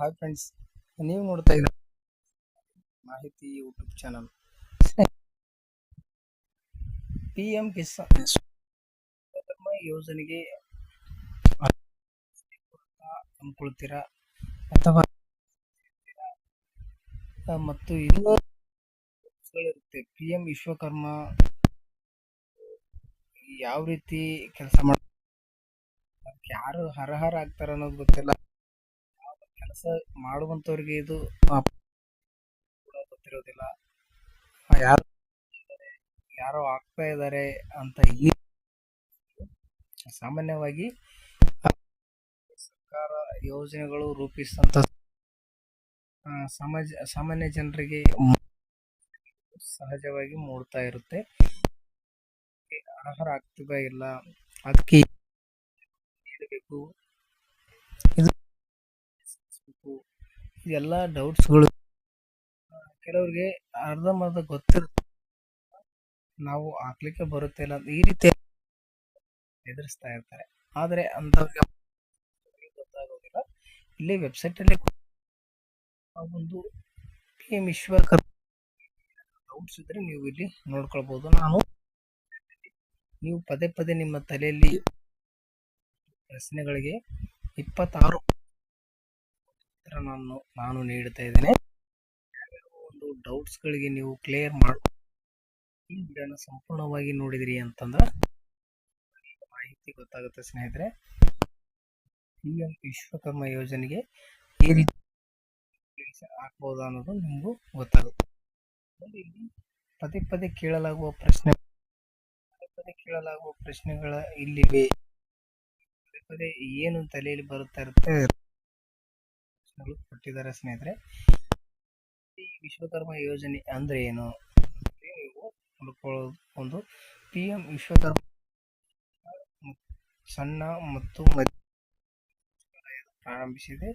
Hi friends ನೀವು ನೋಡ್ತಾ ಇದ್ದೀರ ಮಾಹಿತಿ YouTube channel P M Kisan ಯೋಜನೆಗೆ ಅಂದ್ಕೊಳ್ತೀರಾ ಅಥವಾ ಮತ್ತು ಇನ್ನೂ ಇರುತ್ತೆ. ಪಿ ಎಂ ವಿಶ್ವಕರ್ಮ ಯಾವ ರೀತಿ ಕೆಲಸ ಮಾಡ ಯಾರು ಹರಹರ ಆಗ್ತಾರ ಅನ್ನೋದು ಗೊತ್ತಿಲ್ಲ. ಕೆಲಸ ಮಾಡುವಂತವ್ರಿಗೆ ಇದು ಗೊತ್ತಿರೋದಿಲ್ಲ. ಯಾರು ಯಾರೋ ಆಗ್ತಾ ಇದ್ದಾರೆ ಅಂತ ಈ ಸಾಮಾನ್ಯವಾಗಿ ಸರ್ಕಾರ ಯೋಜನೆಗಳು ರೂಪಿಸಿದಂತ ಸಮಾಜ, ಸಾಮಾನ್ಯ ಜನರಿಗೆ ಸಹಜವಾಗಿ ಮೂಡ್ತಾ ಇರುತ್ತೆ. ಆಹಾರ ಆಗ್ತಿದ ಇಲ್ಲ ಅದಕ್ಕೆ ನೀಡಬೇಕು ಇದು ಬೇಕು. ಇದೆಲ್ಲ ಡೌಟ್ಸ್ಗಳು ಕೆಲವ್ರಿಗೆ ಅರ್ಧಂಬರ್ಧ ಗೊತ್ತಿರುತ್ತೆ. ನಾವು ಹಾಕ್ಲಿಕ್ಕೆ ಬರುತ್ತೆ ಇಲ್ಲ ಈ ರೀತಿ ಎದುರಿಸ್ತಾ ಇರ್ತಾರೆ. ಆದರೆ ಅಂಥವ್ರಿಗೆ ಗೊತ್ತಾಗೋದಿಲ್ಲ. ಇಲ್ಲಿ ವೆಬ್ಸೈಟ್ ಅಲ್ಲಿ ಆ ಒಂದು ಪಿ ಎಂ ವಿಶ್ವಕರ್ ಡೌಟ್ಸ್ ಇದ್ರೆ ನೀವು ಇಲ್ಲಿ ನೋಡ್ಕೊಳ್ಬಹುದು ನಾನು ನೀವು ಪದೇ ಪದೇ ನಿಮ್ಮ ತಲೆಯಲ್ಲಿ ಪ್ರಶ್ನೆಗಳಿಗೆ ಇಪ್ಪತ್ತಾರು ಉತ್ತರ ನಾನು ನಾನು ನೀಡ್ತಾ ಇದ್ದೇನೆ. ಒಂದು ಡೌಟ್ಸ್ಗಳಿಗೆ ನೀವು ಕ್ಲಿಯರ್ ಮಾಡಿ. ಈ ವಿಡಿಯೋನ ಸಂಪೂರ್ಣವಾಗಿ ನೋಡಿದಿರಿ ಅಂತಂದ್ರೆ ಮಾಹಿತಿ ಗೊತ್ತಾಗುತ್ತೆ ಸ್ನೇಹಿತರೆ. ಪಿ ಎಂ ವಿಶ್ವಕರ್ಮ ಯೋಜನೆಗೆ ಈ ರೀತಿ ಹಾಕ್ಬೋದು ಅನ್ನೋದು ನಿಮಗೂ ಗೊತ್ತಾಗುತ್ತೆ. ಇಲ್ಲಿ ಪದೇ ಪದೇ ಕೇಳಲಾಗುವ ಪ್ರಶ್ನೆ ಪದೇ ಪದೇ ಕೇಳಲಾಗುವ ಪ್ರಶ್ನೆಗಳ ಇಲ್ಲಿವೆ. ಪದೇ ಪದೇ ಏನು ತಲೆಯಲ್ಲಿ ಬರುತ್ತಾ ಇರುತ್ತೆ? ಪ್ರಶ್ನೆಗಳು ಕೊಟ್ಟಿದ್ದಾರೆ ಸ್ನೇಹಿತರೆ. ಈ ವಿಶ್ವಕರ್ಮ ಯೋಜನೆ ಅಂದ್ರೆ ಏನು ನೀವು ನೋಡ್ಕೊಳ್ಳೋದು ಒಂದು ಪಿ ಎಂ ವಿಶ್ವಕರ್ಮ ಸಣ್ಣ ಮತ್ತು ಮಧ್ಯ ಪ್ರಾರಂಭಿಸಿದೆ.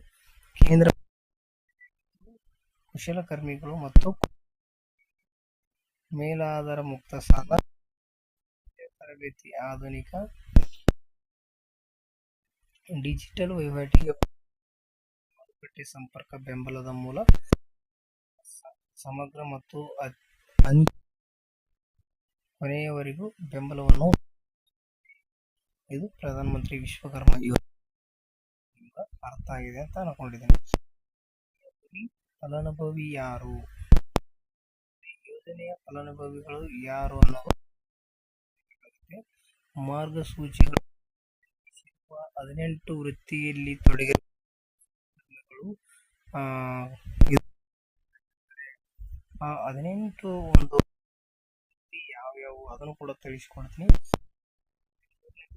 ಕೇಂದ್ರ ಕುಶಲಕರ್ಮಿಗಳು ಮತ್ತು ಮೇಲಾಧಾರ ಮುಕ್ತ ಸಾಲ ತರಬೇತಿ, ಆಧುನಿಕ ಡಿಜಿಟಲ್ ವಹಿವಾಟಿಗೆ ಮಾರುಕಟ್ಟೆ ಸಂಪರ್ಕ ಬೆಂಬಲದ ಮೂಲ ಸಮಗ್ರ ಮತ್ತು ಕೊನೆಯವರೆಗೂ ಬೆಂಬಲವನ್ನು ಇದು ಪ್ರಧಾನಮಂತ್ರಿ ವಿಶ್ವಕರ್ಮ ಯೋಜನೆ ಅರ್ಥ ಆಗಿದೆ ಅಂತ ಅನ್ಕೊಂಡಿದ್ದೇನೆ. ಫಲಾನುಭವಿ ಯಾರು? ಯೋಜನೆಯ ಫಲಾನುಭವಿಗಳು ಯಾರು ಅನ್ನೋದು ಮಾರ್ಗಸೂಚಿಗಳು. ಹದಿನೆಂಟು ವೃತ್ತಿಯಲ್ಲಿ ತೊಡಗಿರುವ ಹದಿನೆಂಟು ಒಂದು ಯಾವ್ಯಾವ, ಅದನ್ನು ಕೂಡ ತಿಳಿಸ್ಕೊಡ್ತೀನಿ.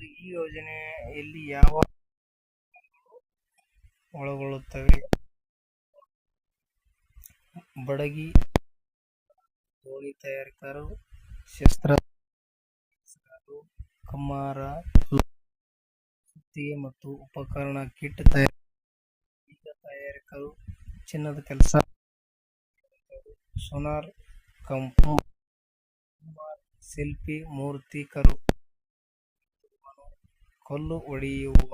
ಈ ಯೋಜನೆಯಲ್ಲಿ ಯಾವ ಒಳಗೊಳ್ಳುತ್ತವೆ? ಬಡಗಿ, ದೋಣಿ ತಯಾರಕರು, ಶಸ್ತ್ರ ಕಮ್ಮಾರ ಸುತ್ತಿಗೆ ಮತ್ತು ಉಪಕರಣ ಕಿಟ್ ತಯಾರ ಬೀಗ ತಯಾರಕರು ಚಿನ್ನದ ಕೆಲಸ ಸೋನಾರ್ ಕಂಪು ಕುಂಬಾರ್, ಶಿಲ್ಪಿ ಮೂರ್ತಿಕರು ಕಲ್ಲು ಒಡೆಯುವ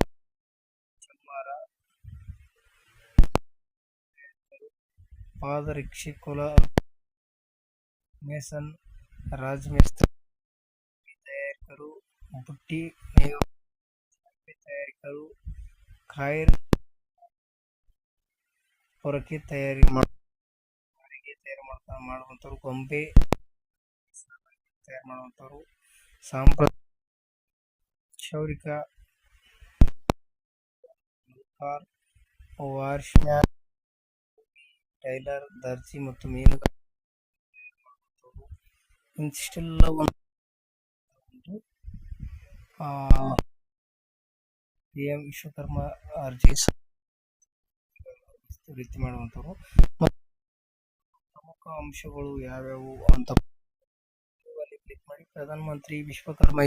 ಚಮ್ಮಾರ ಪಾದರಕ್ಷಿಕುಲ ಮೇಸನ್ ರಾಜಮೇಸ್ತ್ರಿ ತಯಾರಕರು ಬುಟ್ಟಿ ನೇವು ತಯಾರಕರು ಕಾಯರ್ ಹೊರಕೆ ತಯಾರಿ ಅಡಿಗೆ ತಯಾರು ಮಾಡ್ತಾ ಮಾಡುವಂಥವ್ರು ಗೊಂಬೆ ತಯಾರು ಮಾಡುವಂಥವ್ರು ಸಾಂಪ್ರದಾಯಿಕ ಕ್ಷೌರಿಕ ವಾರ್ಶ್ಮ್ಯಾನ್ ಟೈಲರ್, ದರ್ಜಿ ಮತ್ತು ಮೀನುಗಾರ ಇಂತಿಷ್ಟೆಲ್ಲ ಒಂದು ಪಿ ಎಂ ವಿಶ್ವಕರ್ಮ ಅರ್ಜಿ ರೀತಿ ಮಾಡುವಂಥವ್ರು. ಪ್ರಮುಖ ಅಂಶಗಳು ಯಾವ್ಯಾವು ಅಂತ ಅಲ್ಲಿ ಕ್ಲಿಕ್ ಮಾಡಿ ಪ್ರಧಾನಮಂತ್ರಿ ವಿಶ್ವಕರ್ಮ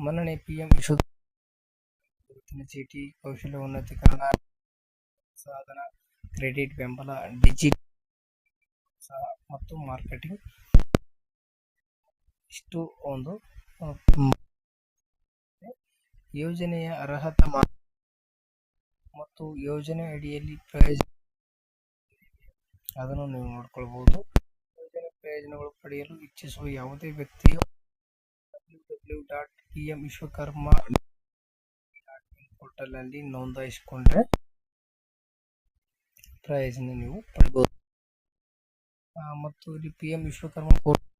ಮನ್ನಣೆ ಪಿ ಎಂ ವಿಶ್ವ ಚೀಟಿ ಕೌಶಲ್ಯ ಉನ್ನತೀಕರಣ ಸಾಧನ ಕ್ರೆಡಿಟ್ ಬೆಂಬಲ ಡಿಜಿಟ್ ಮತ್ತು ಮಾರ್ಕೆಟಿಂಗ್ ಇಷ್ಟು ಒಂದು. ಯೋಜನೆಯ ಅರ್ಹತಾ ಮತ್ತು ಯೋಜನೆ ಅಡಿಯಲ್ಲಿ ಪ್ರಯೋಜನ ಅದನ್ನು ನೀವು ನೋಡ್ಕೊಳ್ಬಹುದು. ಯೋಜನೆ ಪ್ರಯೋಜನಗಳು ಪಡೆಯಲು ಇಚ್ಛಿಸುವ ಯಾವುದೇ ವ್ಯಕ್ತಿಯು W W dot P M Vishwakarma ಪೋರ್ಟಲ್ನಲ್ಲಿ ನೋಂದಾಯಿಸಿಕೊಂಡ್ರೆ ಪ್ರಯೋಜನ ನೀವು ಪಡೆಯಬಹುದು ಮತ್ತು ಇಲ್ಲಿ ಪಿ ಎಂ ವಿಶ್ವಕರ್ಮ ಪೋರ್ಟಲ್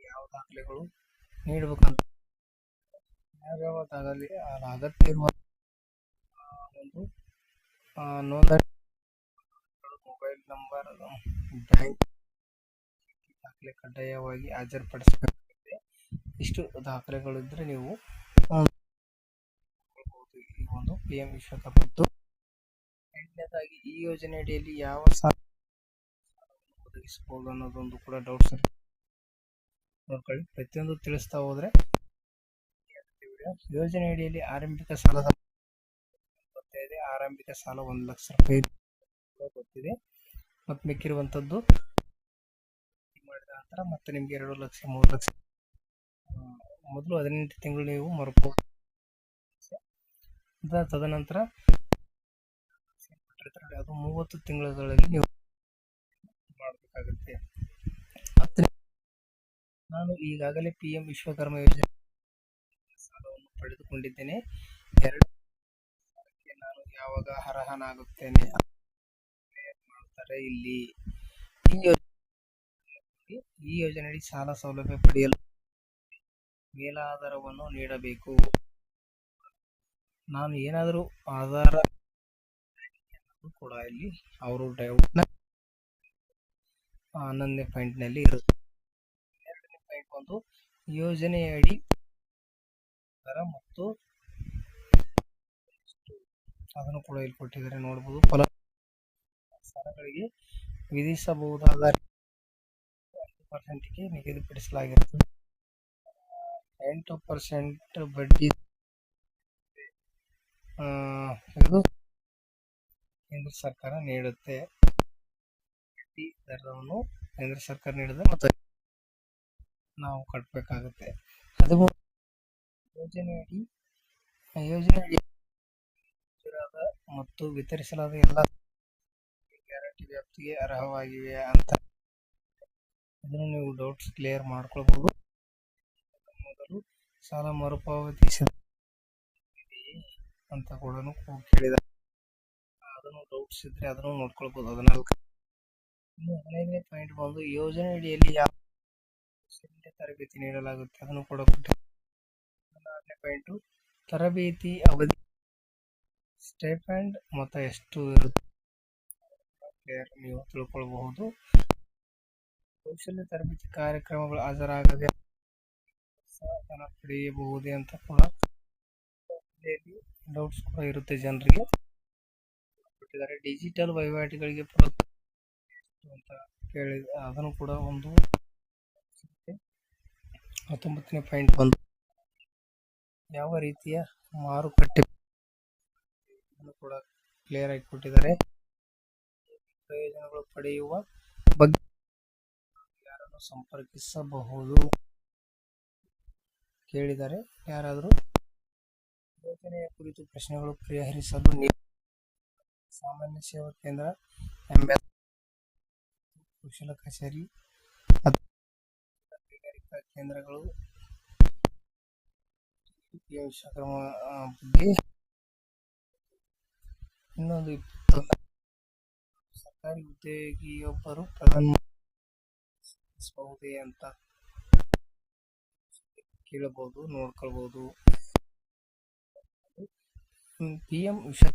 ಯಾವ ದಾಖಲೆಗಳು ನೀಡಬೇಕಂತ ಯಾವ್ಯಾವ ದಾಖಲೆ ಅಗತ್ಯ ಇರುವ ಒಂದು ನೋಂದಣಿ ಮೊಬೈಲ್ ನಂಬರ್ ಬ್ಯಾಂಕ್ ದಾಖಲೆ ಕಡ್ಡಾಯವಾಗಿ ಹಾಜರುಪಡಿಸಬೇಕಾಗಿದೆ ಇಷ್ಟು ದಾಖಲೆಗಳು ಇದ್ರೆ ನೀವು ಈ ಒಂದು ಪಿ ಎಂ ವಿಶ್ವಕಪ್ ಮತ್ತು ಈ ಯೋಜನೆ ಅಡಿಯಲ್ಲಿ ಯಾವ ಸಾಲವನ್ನು ಒದಗಿಸಬಹುದು ಅನ್ನೋದೊಂದು ಕೂಡ ಡೌಟ್ಸ್ ನೋಡ್ಕೊಳ್ಳಿ. ಪ್ರತಿಯೊಂದು ತಿಳಿಸ್ತಾ ಹೋದ್ರೆ ಯೋಜನೆ ಅಡಿಯಲ್ಲಿ ಆರಂಭಿಕ ಸಾಲದ ಆರಂಭಿಕ ಸಾಲ ಒಂದು ಲಕ್ಷ ರೂಪಾಯಿ ಗೊತ್ತಿದೆ. ಮತ್ತು ಮಿಕ್ಕಿರುವಂಥದ್ದು ಮಾಡಿದ ನಂತರ ಮತ್ತೆ ನಿಮಗೆ ಎರಡು ಲಕ್ಷ, ಮೂರು ಲಕ್ಷ ಮೊದಲು ಹದಿನೆಂಟು ತಿಂಗಳು ನೀವು ಮರುಪೋ ಅದ ತದನಂತರ ಅದು ಮೂವತ್ತು ತಿಂಗಳುಗಳಲ್ಲಿ ನೀವು ಮಾಡಬೇಕಾಗುತ್ತೆ. ನಾನು ಈಗಾಗಲೇ ಪಿ ಎಂ ವಿಶ್ವಕರ್ಮ ಯೋಜನೆ ಸಾಲವನ್ನು ಪಡೆದುಕೊಂಡಿದ್ದೇನೆ. ಎರಡು ಯಾವಾಗ ಅರ್ಹನಾಗುತ್ತೇನೆ ಮಾಡ್ತಾರೆ ಇಲ್ಲಿ ಈ ಯೋಜನೆ ಈ ಯೋಜನೆಯಡಿ ಸಾಲ ಸೌಲಭ್ಯ ಪಡೆಯಲು ಮೇಲಾಧಾರವನ್ನು ನೀಡಬೇಕು. ನಾನು ಏನಾದರೂ ಆಧಾರ ಕೂಡ ಇಲ್ಲಿ ಅವರು ಡೌಟ್ನ ಹನ್ನೊಂದನೇ ಪಾಯಿಂಟ್ನಲ್ಲಿ ಇರುತ್ತೆ. ಎರಡನೇ ಪಾಯಿಂಟ್ ಒಂದು ಯೋಜನೆಯಡಿ ಮತ್ತು ಅದನ್ನು ಕೂಡ ಇಲ್ಲಿ ಕೊಟ್ಟಿದ್ದಾರೆ ನೋಡಬಹುದು ಫಲ ಸಾಲಗಳಿಗೆ ವಿಧಿಸಬಹುದಾದ ಪರ್ಸೆಂಟ್ಗೆ ನಿಗದಿಪಡಿಸಲಾಗಿರುತ್ತದೆ. ಎಂಟು ಪರ್ಸೆಂಟ್ ಬಡ್ಡಿ ಇದು ಕೇಂದ್ರ ಸರ್ಕಾರ ನೀಡುತ್ತೆ. ಬಡ್ಡಿ ದರವನ್ನು ಕೇಂದ್ರ ಸರ್ಕಾರ ನೀಡಿದೆ ಮತ್ತು ನಾವು ಕಟ್ಟಬೇಕಾಗುತ್ತೆ ಅದು ಯೋಜನೆಯಡಿ ಯೋಜನೆಯಡಿ ಮಂಜೂರಾದ ಮತ್ತು ವಿತರಿಸಲಾದ ಎಲ್ಲ ಗ್ಯಾರಂಟಿ ವ್ಯಾಪ್ತಿಗೆ ಅರ್ಹವಾಗಿವೆ ಅಂತ ಅದನ್ನು ನೀವು ಡೌಟ್ಸ್ ಕ್ಲಿಯರ್ ಮಾಡ್ಕೊಳ್ಬಹುದು ಮೊದಲು ಸಾಲ ಮರುಪಾವತಿಸಿದೆಯೇ ಅಂತ ಕೂಡ ಕೇಳಿದ ಅದನ್ನು ಡೌಟ್ಸ್ ಇದ್ರೆ ಅದನ್ನು ನೋಡ್ಕೊಳ್ಬಹುದು ಹದಿನಾಲ್ಕು ಇನ್ನು ಹದಿನೈದನೇ ಪಾಯಿಂಟ್ ಬಂದು ಯೋಜನೆ ಅಡಿಯಲ್ಲಿ ಯಾವ ತರಬೇತಿ ನೀಡಲಾಗುತ್ತೆ ಅದನ್ನು ಕೂಡ ಕೊಟ್ಟಿದ್ದಾರೆ. ಹದಿನಾರನೇ ಪಾಯಿಂಟು ತರಬೇತಿ ಅವಧಿ ಸ್ಟೈಫಂಡ್ ಮೊತ್ತ ಎಷ್ಟು ಇರುತ್ತೆ ನೀವು ತಿಳ್ಕೊಳ್ಬಹುದು. ಕೌಶಲ್ಯ ತರಬೇತಿ ಕಾರ್ಯಕ್ರಮಗಳು ಹಾಜರಾಗದೆ ಪಡೆಯಬಹುದೇ ಅಂತ ಕೂಡ ಡೌಟ್ಸ್ ಕೂಡ ಇರುತ್ತೆ ಜನರಿಗೆ. ಕೊಟ್ಟಿದ್ದಾರೆ. ಡಿಜಿಟಲ್ ವಹಿವಾಟುಗಳಿಗೆ ಅಂತ ಕೇಳಿ ಅದನ್ನು ಕೂಡ ಒಂದು ಹತ್ತೊಂಬತ್ತನೇ ಪಾಯಿಂಟ್ ಬಂದು ಯಾವ ರೀತಿಯ ಮಾರುಕಟ್ಟೆ ಕೂಡ ಕ್ಲಿಯರ್ ಆಗಿ ಕೊಟ್ಟಿದ್ದಾರೆ ಪ್ರಯೋಜನಗಳು ಪಡೆಯುವ ಬಗ್ಗೆ ಯಾರನ್ನು ಸಂಪರ್ಕಿಸಬಹುದು? ಕೇಳಿದರೆ ಯಾರಾದರೂ ಯೋಜನೆಯ ಕುರಿತು ಪ್ರಶ್ನೆಗಳು ಪರಿಹರಿಸಲು ಸಾಮಾನ್ಯ ಸೇವಾ ಕೇಂದ್ರ ಎಂಎಸ್ ಕುಶಲ ಕಚೇರಿ ಕೈಗಾರಿಕಾ ಕೇಂದ್ರಗಳು ಬಗ್ಗೆ ಇನ್ನೊಂದು ಇಪ್ಪತ್ತೊಂದು ಸರ್ಕಾರಿ ಉದ್ಯೋಗಿಯೊಬ್ಬರು ಪ್ರಧಾನಮಂತ್ರಿ ಅಂತ ಕೇಳಬಹುದು, ನೋಡ್ಕೊಳ್ಬಹುದು. ಪಿ ಎಂ ವಿಶ್ವ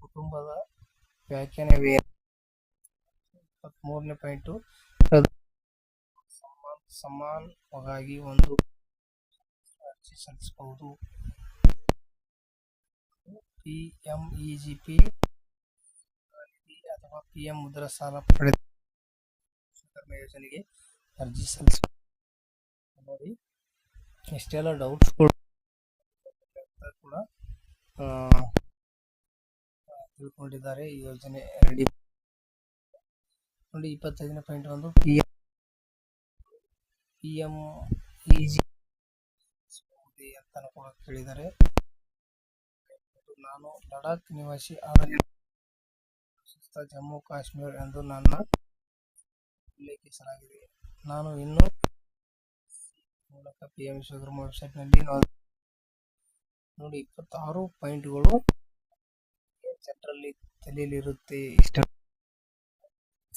ಕುಟುಂಬದ ವ್ಯಾಖ್ಯಾನವೇ ಇಪ್ಪತ್ಮೂರನೇ ಪಾಯಿಂಟು. ಸಮಾನ ಸಮಾನವಾಗಿ ಒಂದು ಅರ್ಜಿ ಸಲ್ಲಿಸಬಹುದು. P M E G P ಅಥವಾ ಪಿಎಂ ಮುದ್ರಾ ಸಾಲ ಪಡೆದ ಯೋಜನೆಗೆ ಅರ್ಜಿ ಸಲ್ಲಿಸಬೇಕು ನೋಡಿ, ಇಷ್ಟೆಲ್ಲ ಡೌಟ್ಸ್ ಕೂಡ ತಿಳ್ಕೊಂಡಿದ್ದಾರೆ. ಈ ಯೋಜನೆ ರೆಡಿ ನೋಡಿ, ಇಪ್ಪತ್ತೈದನೇ ಪಾಯಿಂಟ್ ಒಂದು P M P M E G ಅಂತಾನು ಕೂಡ ಕೇಳಿದ್ದಾರೆ. ನಾನು ಲಡಾಖ್ ನಿವಾಸಿ ಆದರೆ ಜಮ್ಮು ಕಾಶ್ಮೀರ ಎಂದು ನನ್ನ ಉಲ್ಲೇಖಿಸಲಾಗಿದೆ. ನಾನು ಇನ್ನೂ ಮೂಲಕ ಪಿ ಎಂ ವಿಶ್ವಕರ್ಮ ವೆಬ್ಸೈಟ್ನಲ್ಲಿ ನೋಡಿ ಇಪ್ಪತ್ತಾರು ಪಾಯಿಂಟ್ಗಳು ಸೆಂಟ್ರಲ್ಲಿ ತಲೆಯಲ್ಲಿರುತ್ತೆ. ಇಷ್ಟ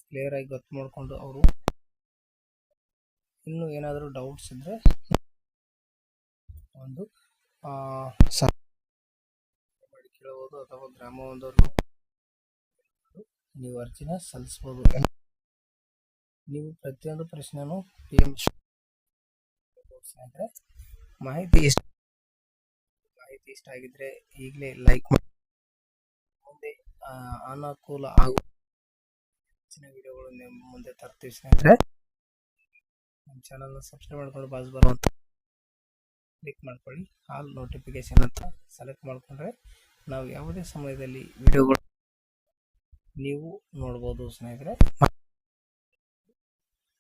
ಕ್ಲಿಯರ್ ಆಗಿ ಗೊತ್ತು ಮಾಡಿಕೊಂಡು ಅವರು ಇನ್ನೂ ಏನಾದರೂ ಡೌಟ್ಸ್ ಇದ್ದರೆ ಒಂದು ಆ, ಸ- ಮಾಡಿ ಕೇಳಬಹುದು ಅಥವಾ ಗ್ರಾಮ ಒಂದವರು ನೀವು ಅರ್ಜಿನ ಸಲ್ಲಿಸ್ಬೋದು ನೀವು ಪ್ರತಿಯೊಂದು ಪ್ರಶ್ನೆನೂ ಪಿ ಎಂ ಮಾಹಿತಿ ಇಷ್ಟ ಮಾಹಿತಿ ಇಷ್ಟ ಆಗಿದ್ರೆ ಈಗಲೇ ಲೈಕ್ ಮಾಡಿ ಮುಂದೆ ಅನಾನುಕೂಲ ಆಗುವ ಆಗೋ ಹೆಚ್ಚಿನ ವಿಡಿಯೋಗಳು ನಿಮ್ಮ ಮುಂದೆ ತರ್ತೀವಿ ಸ್ನೇಹಿತರೆ. ನಮ್ಮ ಚಾನಲ್ನ ಸಬ್ಸ್ಕ್ರೈಬ್ ಮಾಡ್ಕೊಂಡು ಬಾಜು ಬರುವಂಥ ಕ್ಲಿಕ್ ಮಾಡ್ಕೊಳ್ಳಿ. ಆಲ್ ನೋಟಿಫಿಕೇಶನ್ ಅಂತ ಸೆಲೆಕ್ಟ್ ಮಾಡಿಕೊಂಡ್ರೆ ನಾವು ಯಾವುದೇ ಸಮಯದಲ್ಲಿ ವಿಡಿಯೋಗಳು ನೀವು ನೋಡ್ಬೋದು ಸ್ನೇಹಿತರೆ.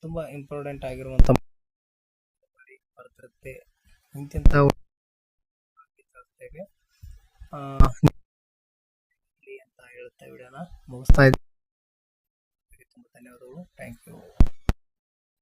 ತುಂಬ ಇಂಪಾರ್ಟೆಂಟ್ ಆಗಿರುವಂಥ ಬರ್ತಿರುತ್ತೆ ಇಲ್ಲಿ ಅಂತ ಹೇಳ್ತಾ ವಿಡಿಯೋನ ಮುಗಿಸ್ತಾ ಇದ್ದೀವಿ ತುಂಬ ಧನ್ಯವಾದಗಳು. Thank you